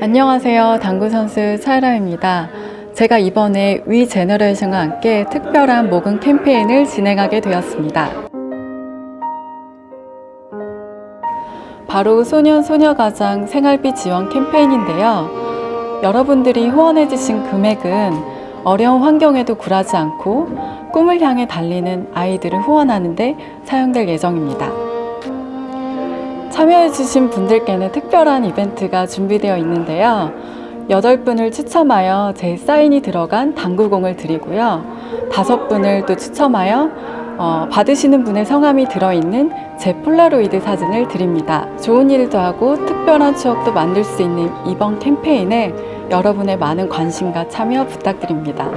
안녕하세요. 당구 선수 차이라입니다. 제가 이번에 위 제너레이션과 함께 특별한 모금 캠페인을 진행하게 되었습니다. 바로 소년 소녀가장 생활비 지원 캠페인인데요. 여러분들이 후원해 주신 금액은 어려운 환경에도 굴하지 않고 꿈을 향해 달리는 아이들을 후원하는데 사용될 예정입니다. 참여해주신 분들께는 특별한 이벤트가 준비되어 있는데요. 8분을 추첨하여 제 사인이 들어간 당구공을 드리고요. 5분을 또 추첨하여 어, 받으시는 분의 성함이 들어있는 제 폴라로이드 사진을 드립니다. 좋은 일도 하고 특별한 추억도 만들 수 있는 이번 캠페인에 여러분의 많은 관심과 참여 부탁드립니다.